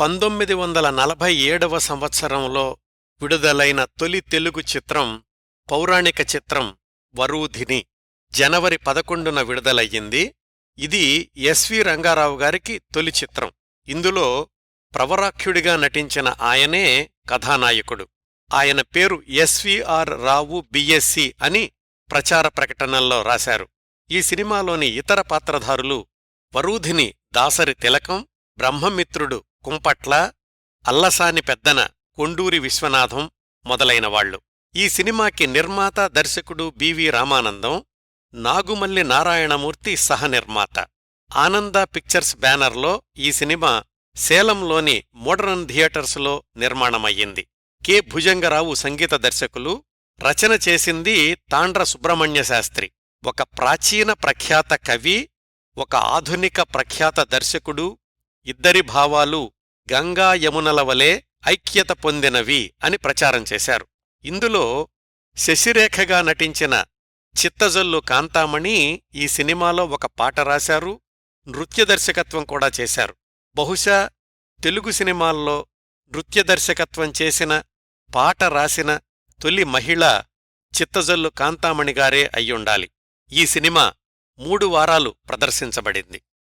పంతొమ్మిది వందల నలభై ఏడవ సంవత్సరంలో విడుదలైన తొలి తెలుగు చిత్రం పౌరాణిక చిత్రం వరూధిని జనవరి పదకొండున విడుదలయ్యింది. ఇది ఎస్వి రంగారావు గారికి తొలి చిత్రం. ఇందులో ప్రవరాఖ్యుడిగా నటించిన ఆయనే కథానాయకుడు. ఆయన పేరు ఎస్విఆర్ రావు బిఎస్సి అని ప్రచార ప్రకటనల్లో రాశారు. ఈ సినిమాలోని ఇతర పాత్రధారులు వరూధిని దాసరి తిలకం బ్రహ్మమిత్రుడు కుంపట్ల అల్లసాని పెద్దన కొండూరి విశ్వనాథం మొదలైనవాళ్ళు ఈ సినిమాకి నిర్మాత దర్శకుడు బివి రామానందం నాగుమల్లి నారాయణమూర్తి సహనిర్మాత ఆనంద పిక్చర్స్ బ్యానర్లో ఈ సినిమా సేలంలోని మోడరన్ థియేటర్స్లో నిర్మాణమయ్యింది. కె. భుజంగరావు సంగీత దర్శకులు రచన చేసింది తాండ్ర సుబ్రహ్మణ్య శాస్త్రి. ఒక ప్రాచీన ప్రఖ్యాత కవి ఒక ఆధునిక ప్రఖ్యాత దర్శకుడు ఇద్దరి భావాలు గంగా యమునల వలె ఐక్యత పొందినవి అని ప్రచారం చేశారు. ఇందులో శశిరేఖగా నటించిన చిత్తజల్లు కాంతామణి ఈ సినిమాలో ఒక పాట రాశారు నృత్య దర్శకత్వం కూడా చేశారు. బహుశా తెలుగు సినిమాల్లో నృత్య దర్శకత్వం చేసిన పాట రాసిన తొలి మహిళ చిత్తజల్లు కాంతామణిగారే అయ్యుండాలి. ఈ సినిమా మూడు వారాలు ప్రదర్శించబడింది.